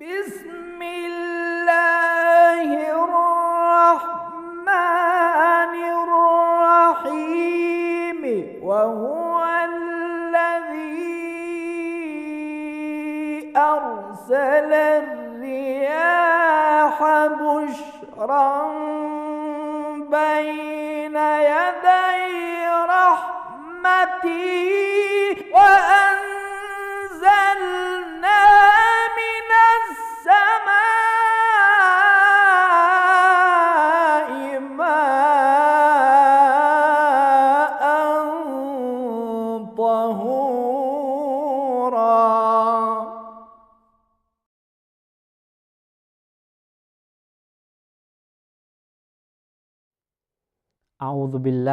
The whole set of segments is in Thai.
بسم الله الرحمن الرحيم وهو الذي أرسل الرياح بشرا بين يدي رحمته وأنزلنا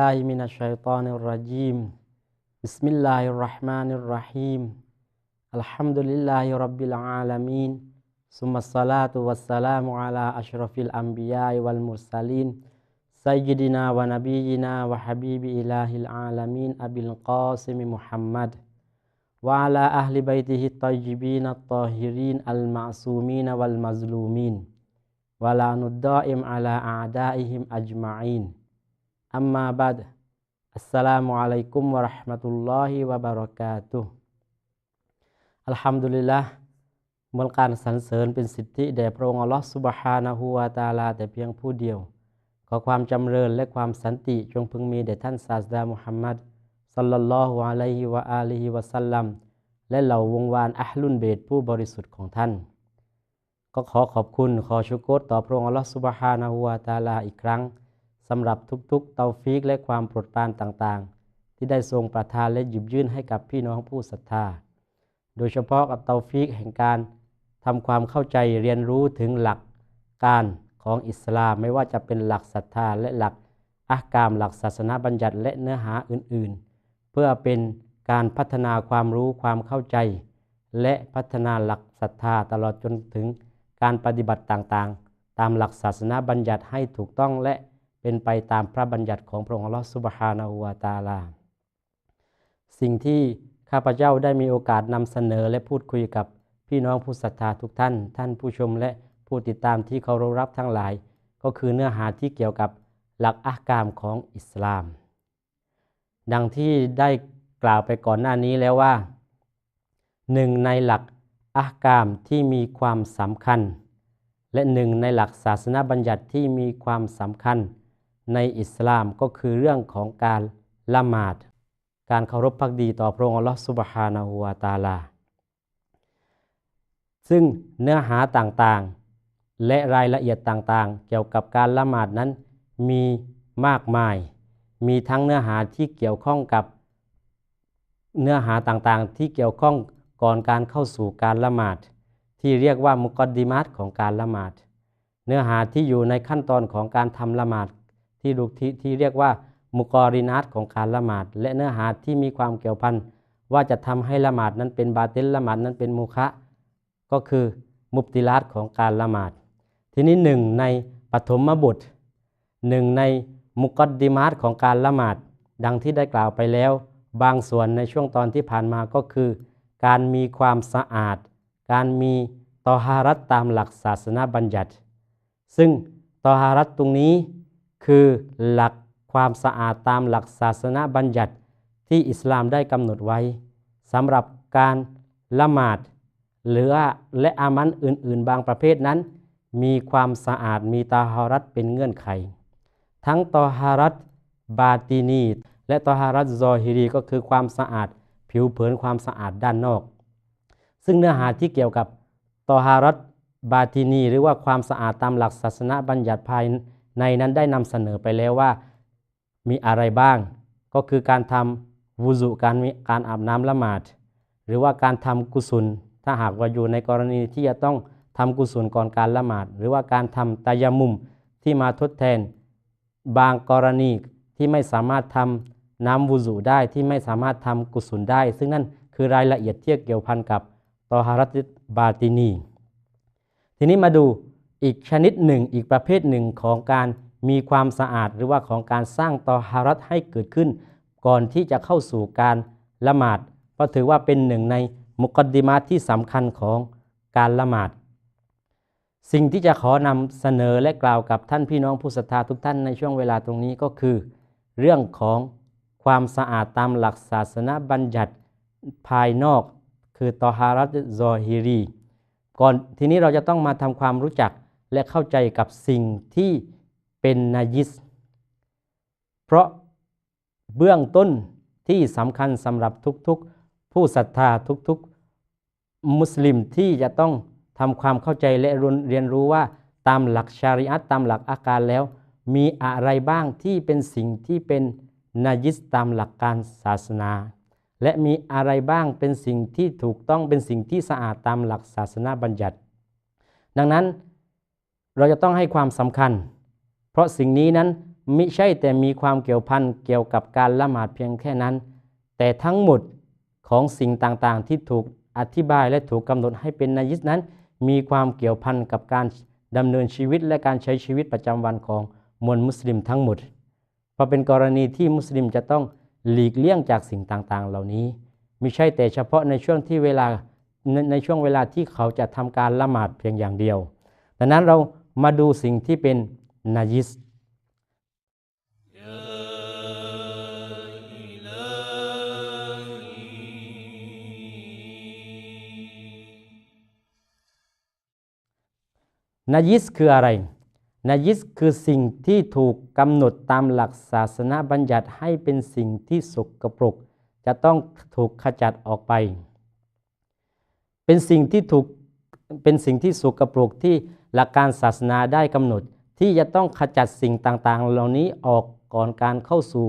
بالله من الشيطان الرجيم. بسم الله الرحمن الرحيم. الحمد لله رب العالمين. ثم الصلاة والسلام على أشرف الأنبياء والمرسلين. سيدنا ونبينا وحبيب إله العالمين أبي القاسم محمد. وعلى أهل بيته الطيبين الطاهرين المعصومين والمظلومين. ولعن الدائم على أعدائهم أجمعين. อัมมาบัดอัสสลามุอะลัยกุมวะราะห์มะตุลลอฮิวะบะเราะกาตุอัลฮัมดุลิลละห์มวลการสรรเสริญเป็นสิทธิแด่พระองค์อัลลอฮ์ซุบฮานะฮูวะตะอาลา แต่เพียงผู้เดียว ขอความจำเริญและความสันติจงพึงมีแด่ท่านศาสดามุฮัมมัดสัลลัลลอฮุอะลัยฮิวะอาลิฮิวะสัลลัมและเหล่าวงวานอัลลุนเบตผู้บริสุทธิ์ของท่าน ก็ขอขอบคุณขอชุกรต่อพระองค์อัลลอฮ์ซุบฮานะฮูวะตะอาลาอีกครั้ง สำหรับทุกๆ เตาฟีกและความโปรดปรานต่างๆ ที่ได้ทรงประทานและหยิบยื่นให้กับพี่น้องผู้ศรัทธา โดยเฉพาะกับเตาฟีกแห่งการทำความเข้าใจเรียนรู้ถึงหลักการของอิสลามไม่ว่าจะเป็นหลักศรัทธาและหลักอักกามหลักศาสนาบัญญัติและเนื้อหาอื่นๆ เพื่อเป็นการพัฒนาความรู้ความเข้าใจ และพัฒนาหลักศรัทธาตลอดจนถึงการปฏิบัติต่างๆ ตามหลักศาสนาบัญญัติให้ถูกต้องและ เป็นไปตามพระบัญญัติของพระองค์อัลอสุบฮานาหูวาตาลา สิ่งที่ข้าพเจ้าได้มีโอกาสนำเสนอและพูดคุยกับพี่น้องผู้ศรัทธาทุกท่าน ท่านผู้ชมและผู้ติดตามที่เคารพรับทั้งหลาย ก็คือเนื้อหาที่เกี่ยวกับหลักอักามของอิสลาม ดังที่ได้กล่าวไปก่อนหน้านี้แล้วว่าหนึ่งในหลักอักกามที่มีความสำคัญ และหนึ่งในหลักศาสนาบัญญัติที่มีความสำคัญ ในอิสลามก็คือเรื่องของการละหมาด การเคารพพักดีต่อพระองค์อัลลอฮฺสุบฮานาหูวตาลา ซึ่งเนื้อหาต่างๆ และรายละเอียดต่างๆ เกี่ยวกับการละหมาดนั้นมีมากมาย มีทั้งเนื้อหาที่เกี่ยวข้องกับเนื้อหาต่างๆ ที่เกี่ยวข้องก่อนการเข้าสู่การละหมาด ที่เรียกว่ามุกอดดิมัตของการละหมาด เนื้อหาที่อยู่ในขั้นตอนของการทำละหมาด ที่ดูที่ที่เรียกว่ามุกอรินัตของการละหมาด และเนื้อหาที่มีความเกี่ยวพันว่าจะทำให้ละหมาดนั้นเป็นบาเตลละหมาดนั้นเป็นมุคะก็คือมุบติลัดของการละหมาด ทีนี้หนึ่งในปฐมบทหนึ่งในมุกอดิมัตของการละหมาด ดังที่ได้กล่าวไปแล้ว บางส่วนในช่วงตอนที่ผ่านมาก็คือ การมีความสะอาด การมีตอฮารัตตามหลักศาสนาบัญญัติ ซึ่งตอฮารัตตรงนี้ คือหลักความสะอาดตามหลักศาสนาบัญญัติที่อิสลามได้กำหนดไว้สำหรับการละหมาด หรือและอามันอื่น ๆ บางประเภทนั้น มีความสะอาดมีตาฮารัตเป็นเงื่อนไข ทั้งตอฮารัตบาตินี และตอฮารัตซอฮิรีก็คือความสะอาด ผิวเผินความสะอาดด้านนอก ซึ่งเนื้อหาที่เกี่ยวกับตอฮารัตบาตินี หรือว่าความสะอาดตามหลักศาสนาบัญญัติภายใน ในนั้นได้นำเสนอไปแล้วว่ามีอะไรบ้าง ก็คือการทำวูซุการมีการอาบน้ำละหมาด หรือว่าการทำกุศล ถ้าหากว่าอยู่ในกรณีที่จะต้องทำกุศลก่อนการละหมาด หรือว่าการทำตายามุมที่มาทดแทน บางกรณีที่ไม่สามารถทำน้ำวูซุได้ที่ไม่สามารถทำกุศลได้ ซึ่งนั่นคือรายละเอียดที่เกี่ยวพันกับตอฮารัตบาตินี ทีนี้มาดู อีกชนิดหนึ่ง อีกประเภทหนึ่งของการมีความสะอาด หรือว่าของการสร้างตอฮารัตให้เกิดขึ้น ก่อนที่จะเข้าสู่การละหมาดเพราะถือว่าเป็นหนึ่งในมุกดิมาที่สำคัญของการละหมาด สิ่งที่จะขอนำเสนอและกล่าวกับท่านพี่น้องผู้ศรัทธาทุกท่านในช่วงเวลาตรงนี้ก็คือ เรื่องของความสะอาดตามหลักศาสนาบัญญัติภายนอก คือตอฮารัตซอฮิรี ก่อนทีนี้เราจะต้องมาทำความรู้จัก และเข้าใจกับสิ่งที่เป็นนายิส เพราะเบื้องต้นที่สำคัญสำหรับทุกๆ ผู้ศรัทธาทุกๆ มุสลิมที่จะต้องทำความเข้าใจและเรียนรู้ว่าตามหลักชาริอัตตามหลักอาการแล้ว มีอะไรบ้างที่เป็นสิ่งที่เป็นนายิสตามหลักการศาสนา และมีอะไรบ้างเป็นสิ่งที่ถูกต้องเป็นสิ่งที่สะอาดตามหลักศาสนาบัญญัติ ดังนั้น เราจะต้องให้ความสำคัญ เพราะสิ่งนี้นั้นไม่ใช่แต่มีความเกี่ยวพันเกี่ยวกับการละหมาดเพียงแค่นั้น แต่ทั้งหมดของสิ่งต่างๆ ที่ถูกอธิบายและถูกกำหนดให้เป็นนายิสนั้น มีความเกี่ยวพันกับการดำเนินชีวิตและการใช้ชีวิตประจำวันของมวลมุสลิมทั้งหมด เพราะเป็นกรณีที่มุสลิมจะต้องหลีกเลี่ยงจากสิ่งต่างๆ เหล่านี้ไม่ใช่แต่เฉพาะในช่วงที่เวลาในในช่วงเวลาที่เขาจะทำการละหมาดเพียงอย่างเดียว ดังนั้นเรา มาดูสิ่งที่เป็นนายิสนายิสคืออะไรนายิสคือสิ่งที่ถูกกำหนดตามหลักศาสนาบัญญัติให้เป็นสิ่งที่สกปรก จะต้องถูกขจัดออกไป เป็นสิ่งที่ถูกเป็นสิ่งที่สกปรกที่ หลักการศาสนาได้กำหนดที่จะต้องขจัดสิ่งต่างๆ เหล่านี้ออกก่อนการเข้าสู่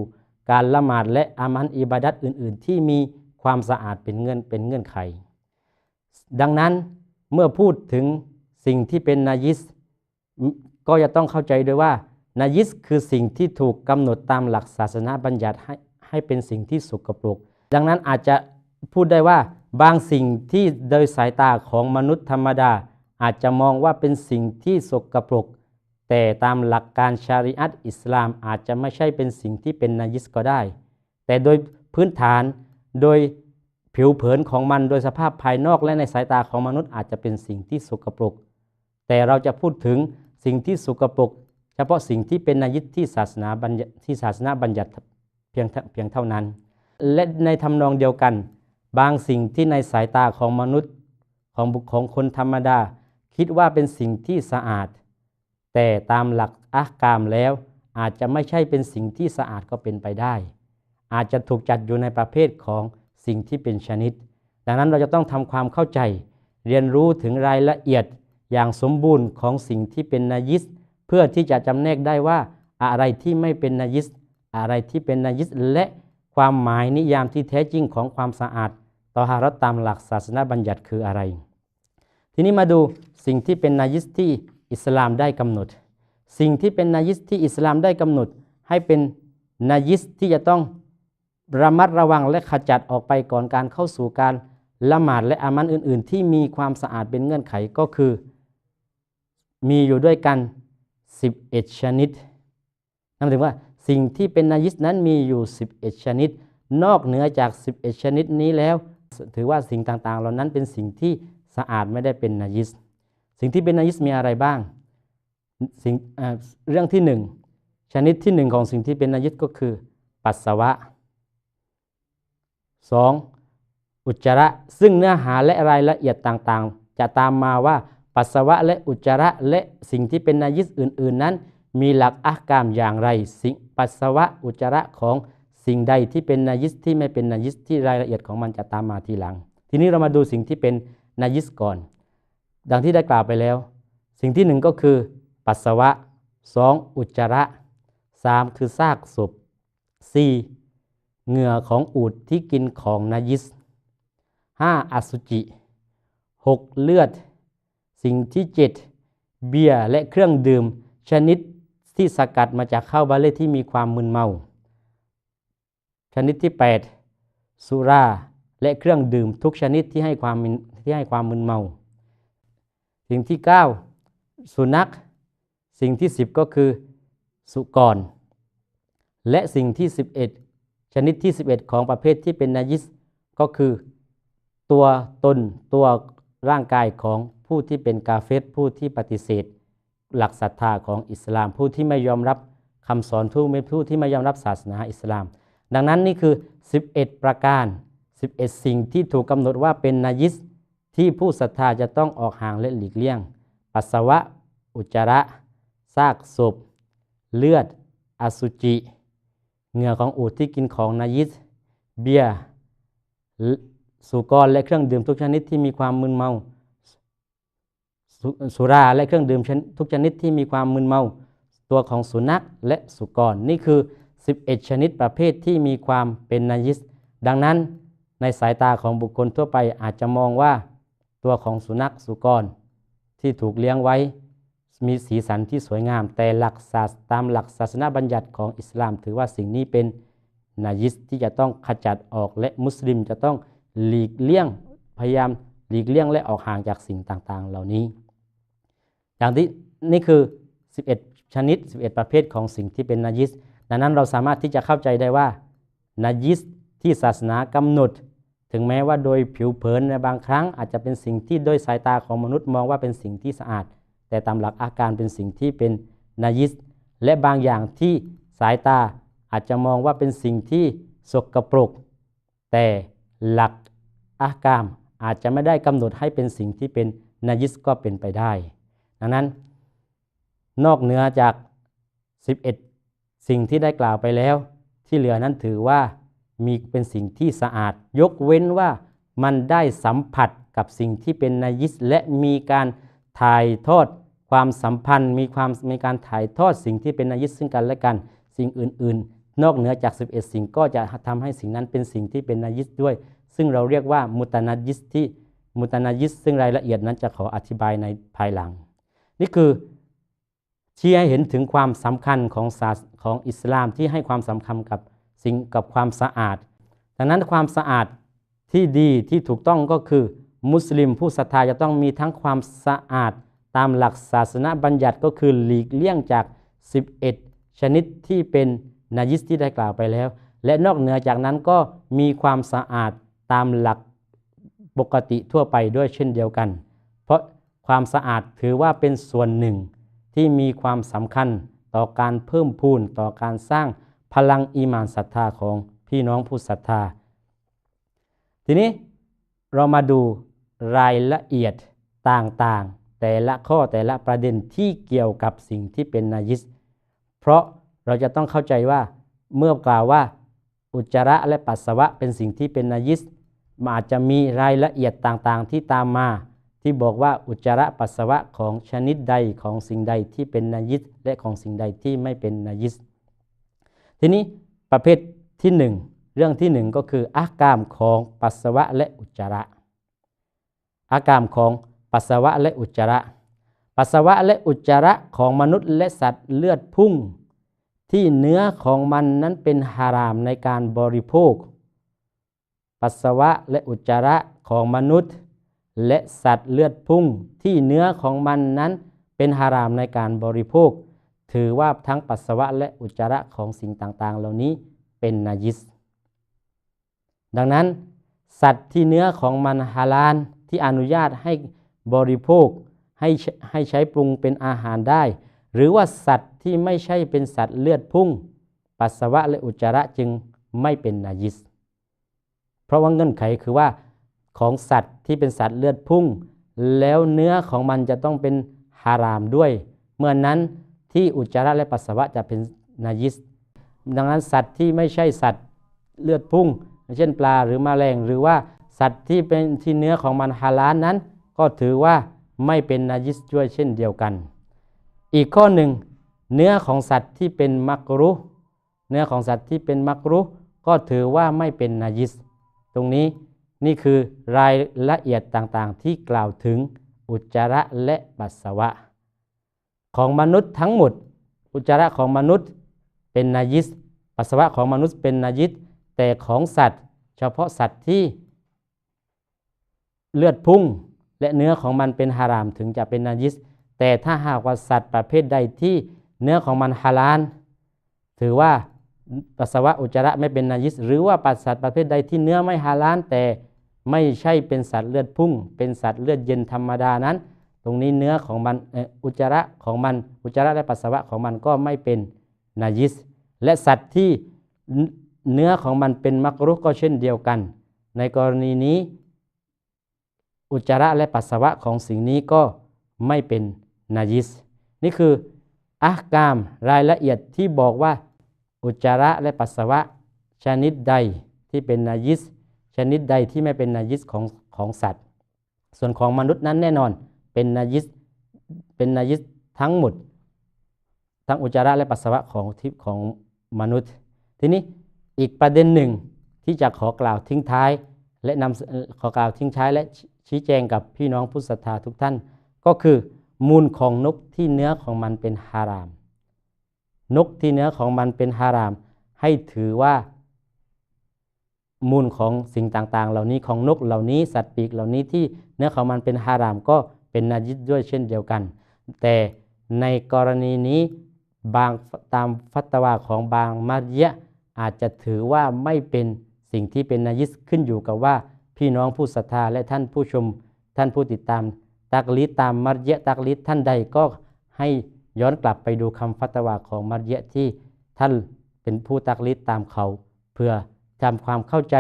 การละหมาดและอามันอิบาดัตอื่น ๆ ที่มีความสะอาดเป็นเงื่อนเป็นเงื่อนไข ดังนั้นเมื่อพูดถึงสิ่งที่เป็นนายิส ก็จะต้องเข้าใจด้วยว่านายิสคือสิ่งที่ถูกกำหนดตามหลักศาสนาบัญญัติให้ให้เป็นสิ่งที่สกปรก ดังนั้นอาจจะพูดได้ว่าบางสิ่งที่โดยสายตาของมนุษย์ธรรมดา อาจจะมองว่าเป็นสิ่งที่สกปรก แต่ตามหลักการชาริอัตอิสลามอาจจะไม่ใช่เป็นสิ่งที่เป็นนายิสก็ได้ แต่โดยพื้นฐานโดยผิวเผินของมันโดยสภาพภายนอกและในสายตาของมนุษย์อาจจะเป็นสิ่งที่สกปรก แต่เราจะพูดถึงสิ่งที่สกปรก เฉพาะสิ่งที่เป็นนายิตที่ศาสนาบัญญัติที่ศาสนาบัญญัติเพียงเพียงเท่านั้น และในทำนองเดียวกัน บางสิ่งที่ในสายตาของมนุษย์ของบุคของคนธรรมดา คิดว่าเป็นสิ่งที่สะอาด แต่ตามหลักอักกามแล้ว อาจจะไม่ใช่เป็นสิ่งที่สะอาดก็เป็นไปได้ อาจจะถูกจัดอยู่ในประเภทของสิ่งที่เป็นชนิด ดังนั้นเราจะต้องทำความเข้าใจ เรียนรู้ถึงรายละเอียดอย่างสมบูรณ์ของสิ่งที่เป็นนายิส เพื่อที่จะจำแนกได้ว่าอะไรที่ไม่เป็นนายิส อะไรที่เป็นนายิสและความหมายนิยามที่แท้จริงของความสะอาดต่อหารตตามหลักศาสนาบัญญัติคืออะไร ทีนี้มาดูสิ่งที่เป็นนายิสที่อิสลามได้กำหนด สิ่งที่เป็นนายิสที่อิสลามได้กำหนด ให้เป็นนายิสที่จะต้องระมัดระวังและขจัดออกไปก่อนการเข้าสู่การละหมาดและอามันอื่น ๆ ที่มีความสะอาดเป็นเงื่อนไขก็คือ มีอยู่ด้วยกัน 11 ชนิดนั่นหมายถึงว่าสิ่งที่เป็นนายิสนั้นมีอยู่ 11 ชนิด นอกเหนือจาก 11 ชนิดนี้แล้ว ถือว่าสิ่งต่างๆ เหล่านั้นเป็นสิ่งที่ สะอาดไม่ได้เป็นนายิส สิ่งที่เป็นนายิสมีอะไรบ้างสิ่งเรื่องที่หนึ่งชนิดที่หนึ่งของสิ่งที่เป็นนายิสก็คือ ปัสสาวะ 2. อุจจาระซึ่งเนื้อหาและรายละเอียดต่างๆ จะตามมาว่าปัสสาวะและอุจจาระและสิ่งที่เป็นนายิสอื่น ๆ นั้น มีหลักอักกามอย่างไร สิ่งปัสสาวะอุจจาระของสิ่งใดที่เป็นนายิสที่ไม่เป็นนายิสที่รายละเอียดของมันจะตามมาทีหลัง ทีนี้เรามาดูสิ่งที่เป็น นายิสก่อน ดังที่ได้กล่าวไปแล้ว สิ่งที่หนึ่งก็คือปัสสาวะ 2. อุจจาระ 3. คือซากศพ 4. เหงื่อของอูดที่กินของนายิส 5. อสุจิ 6. เลือด สิ่งที่ 7. เบียร์และเครื่องดื่ม ชนิดที่สกัดมาจากข้าวบาเล่ที่มีความมึนเมา ชนิดที่ 8. สุราและเครื่องดื่มทุกชนิดที่ให้ความ ที่ให้ความมึนเมา สิ่งที่ 9. สุนัข สิ่งที่ 10 ก็คือสุกร และสิ่งที่ 11 ชนิดที่ 11 ของประเภทที่เป็นนายิสก็คือตัวตนตัวร่างกายของผู้ที่เป็นกาเฟรผู้ที่ปฏิเสธ หลักศรัทธาของอิสลาม ผู้ที่ไม่ยอมรับคำสอนผู้ไม่ผู้ที่ไม่ยอมรับศาสนาอิสลาม ดังนั้นนี่คือ 11 ประการ 11 สิ่งที่ถูกกำหนดว่าเป็นนายิส ที่ผู้ศรัทธาจะต้องออกห่างและหลีกเลี่ยง ปัสสาวะ อุจจาระ ซากศพ เลือด อสุจิ เหงื่อของอูฐที่กินของนายิส เบียร์สุกรและเครื่องดื่มทุกชนิดที่มีความมึนเมาสสุราและเครื่องดื่มชนทุกชนิดที่มีความมึนเมา ตัวของสุนัขและสุกร นี่คือ 11 ชนิดประเภทที่มีความเป็นนายิส ดังนั้นในสายตาของบุคคลทั่วไปอาจจะมองว่า ตัวของสุนัขสุกร ที่ถูกเลี้ยงไว้ มีสีสันที่สวยงาม แต่หลักศาสตามหลักศาสนาบัญญัติของอิสลาม ถือว่าสิ่งนี้เป็นนายิสที่จะต้องขจัดออกและมุสลิมจะต้องหลีกเลี่ยงพยายามหลีกเลี่ยงและออกห่างจากสิ่งต่างๆ เหล่านี้ อย่างที่นี่คือ 11 ชนิด 11 ประเภทของสิ่งที่เป็นนายิสดังนั้นเราสามารถที่จะเข้าใจได้ว่านายิสที่ศาสนากำหนด ถึงแม้ว่าโดยผิวเผินในบางครั้งอาจจะเป็นสิ่งที่โดยสายตาของมนุษย์มองว่าเป็นสิ่งที่สะอาด แต่ตามหลักอาการเป็นสิ่งที่เป็นนายิสและบางอย่างที่สายตาอาจจะมองว่าเป็นสิ่งที่สกปรก แต่หลักอาการอาจจะไม่ได้กำหนดให้เป็นสิ่งที่เป็นนายิสก็เป็นไปได้ ดังนั้น นอกเหนือจาก 11 สิ่งที่ได้กล่าวไปแล้ว ที่เหลือนั้นถือว่า มีเป็นสิ่งที่สะอาด ยกเว้นว่ามันได้สัมผัสกับสิ่งที่เป็นนายิสและมีการถ่ายทอดความสัมพันธ์ มีความมีการถ่ายทอดสิ่งที่เป็นนายิสซึ่งกันและกัน สิ่งอื่น ๆ นอกเหนือจาก 11 สิ่งก็จะทำให้สิ่งนั้นเป็นสิ่งที่เป็นนายิสด้วย ซึ่งเราเรียกว่ามุตนายิสที่มุตนายิสซึ่งรายละเอียดนั้นจะขออธิบายในภายหลัง นี่คือชี้ให้เห็นถึงความสำคัญของศาสของอิสลามที่ให้ความสำคัญกับ สิ่งกับความสะอาด ดังนั้นความสะอาดที่ดีที่ถูกต้องก็คือ มุสลิมผู้ศรัทธาจะต้องมีทั้งความสะอาด ตามหลักศาสนาบัญญัติก็คือหลีกเลี่ยงจาก 11 ชนิดที่เป็นนายิสที่ได้กล่าวไปแล้ว และนอกเหนือจากนั้นก็มีความสะอาดตามหลักปกติทั่วไปด้วยเช่นเดียวกัน เพราะความสะอาดถือว่าเป็นส่วนหนึ่งที่มีความสำคัญต่อการเพิ่มพูนต่อการสร้าง พลังอีมานศรัทธาของพี่น้องผู้ศรัทธา ทีนี้เรามาดูรายละเอียดต่างๆ แต่ละข้อแต่ละประเด็นที่เกี่ยวกับสิ่งที่เป็นนายิส เพราะเราจะต้องเข้าใจว่าเมื่อกล่าวว่า อุจจาระและปัสสาวะเป็นสิ่งที่เป็นนายิสมันอาจจะมีรายละเอียดต่างๆ ที่ตามมา ที่บอกว่าอุจจาระปัสสาวะของชนิดใดของสิ่งใดที่เป็นนายิสและของสิ่งใดที่ไม่เป็นนายิส ทีนี้ประเภทที่หนึ่งเรื่องที่หนึ่งก็คืออากามของปัสสาวะและอุจจาระ อากามของปัสสาวะและอุจจาระ ปัสสาวะและอุจจาระของมนุษย์และสัตว์เลือดพุ่ง ที่เนื้อของมันนั้นเป็นฮารามในการบริโภค ปัสสาวะและอุจจาระของมนุษย์ และสัตว์เลือดพุ่งที่เนื้อของมันนั้นเป็นฮารามในการบริโภค ถือว่าทั้งปัสสาวะและอุจจาระของสิ่งต่างๆ เหล่านี้เป็นนายิส ดังนั้น สัตว์ที่เนื้อของมันฮาลาลที่อนุญาตให้บริโภคให้ให้ใช้ปรุงเป็นอาหารได้ หรือว่าสัตว์ที่ไม่ใช่เป็นสัตว์เลือดพุ่ง ปัสสาวะและอุจจาระจึงไม่เป็นนายิส เพราะว่าเงื่อนไขคือว่าของสัตว์ที่เป็นสัตว์เลือดพุ่ง แล้วเนื้อของมันจะต้องเป็นฮารามด้วย เมื่อนนั้น ที่อุจจาระและปัสสาวะจะเป็นนายิส ดังนั้นสัตว์ที่ไม่ใช่สัตว์เลือดพุ่ง เช่นปลาหรือมแมลงหรือว่าสัตว์ที่เป็นที่เนื้อของมันฮาลาลนั้น ก็ถือว่าไม่เป็นนายิสด้วยเช่นเดียวกัน อีกข้อหนึ่ง เนื้อของสัตว์ที่เป็นมักรุเนื้อของสัตว์ที่เป็นมักรุก็ถือว่าไม่เป็นนายิส ตรงนี้นี่คือรายละเอียดต่างๆ ที่กล่าวถึงอุจจาระและปัสสาวะ ของมนุษย์ทั้งหมด อุจจาระของมนุษย์เป็นนายิสปัสสาวะของมนุษย์เป็นนายิสแต่ของสัตว์ เฉพาะสัตว์ที่เลือดพุ่งและเนื้อของมันเป็นฮารามถึงจะเป็นนายิสแต่ถ้าหากว่าสัตว์ประเภทใดที่เนื้อของมันฮาลาลถือว่าปัสสาวะอุจจาระไม่เป็นนายิสหรือว่าปัสสัตว์ประเภทใดที่เนื้อไม่ฮาลาลแต่ไม่ใช่เป็นสัตว์เลือดพุ่ง เป็นสัตว์เลือดเย็นธรรมดานั้น ตรงนี้เนื้อของมันอุจจาระของมันอุจจาระและปัสสาวะของมันก็ไม่เป็นนายิส และสัตว์ที่เนเนื้อของมันเป็นมักรุกก็เช่นเดียวกัน ในกรณีนี้ อุจจาระและปัสสาวะของสิ่งนี้ก็ไม่เป็นนายิส นี่คืออักกามรายละเอียดที่บอกว่า อุจจาระและปัสสาวะชนิดใดที่เป็นนายิส ชนิดใดที่ไม่เป็นนายิสของของสัตว์ ส่วนของมนุษย์นั้นแน่นอน เป็นนายิสเป็นนายิสทั้งหมด ทั้งอุจจาระและปัสสาวะของที่ของมนุษย์ ทีนี้อีกประเด็นหนึ่งที่จะขอกล่าวทิ้งท้าย และนำขอกล่าวทิ้งท้ายและชี้แจงกับพี่น้องผู้ศรัทธาทุกท่าน ก็คือมูลของนกที่เนื้อของมันเป็นฮาราม นกที่เนื้อของมันเป็นฮาราม ให้ถือว่า มูลของสิ่งต่างๆ เหล่านี้ของนกเหล่านี้สัตว์ปีกเหล่านี้ที่เนื้อของมันเป็นฮารามก็ เป็นนาจิสด้วยเช่นเดียวกัน แต่ในกรณีนี้บางตามฟัตวาของบางมัสยะอาจจะถือว่าไม่เป็นสิ่งที่เป็นนายิสขึ้นอยู่กับว่า พี่น้องผู้ศรัทธาและท่านผู้ชม ท่านผู้ติดตาม ตักลิตามมัสยะตักลิดท่านใดก็ให้ย้อนกลับไปดูคำฟัตวาของมัสยะที่ท่านเป็นผู้ตักลิดตามเขา เพื่อทำความเข้าใจ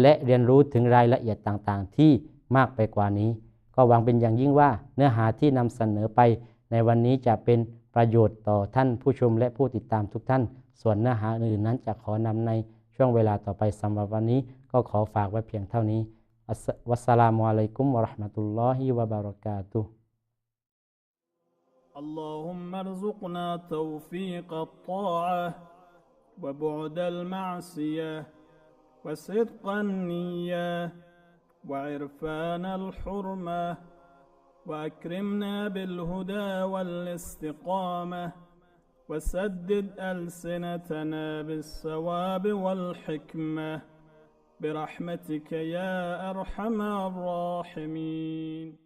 และเรียนรู้ถึงรายละเอียดต่างๆ ที่มากไปกว่านี้ ก็หวังเป็นอย่างยิ่งว่าเนื้อหาที่นำเสนอไป ในวันนี้จะเป็นประโยชน์ต่อท่านผู้ชมและผู้ติดตามทุกท่าน ส่วนเนื้อหาอื่นๆนั้นจะขอนำในช่วงเวลาต่อไปสำหรับวันนี้ ก็ขอฝากไว้เพียงเท่านี้อัสสวัสสลามุอะลัยกุมวะเราะห์มะตุลลอฮิวะบะเราะกาตุฮ์ اللهم ارزقنا توفيق الطاعة وبعد المعصية وصدق النية وعرفان الحرمة وأكرمنا بالهدى والاستقامة وسدد ألسنتنا بالصواب والحكمة برحمتك يا أرحم الراحمين.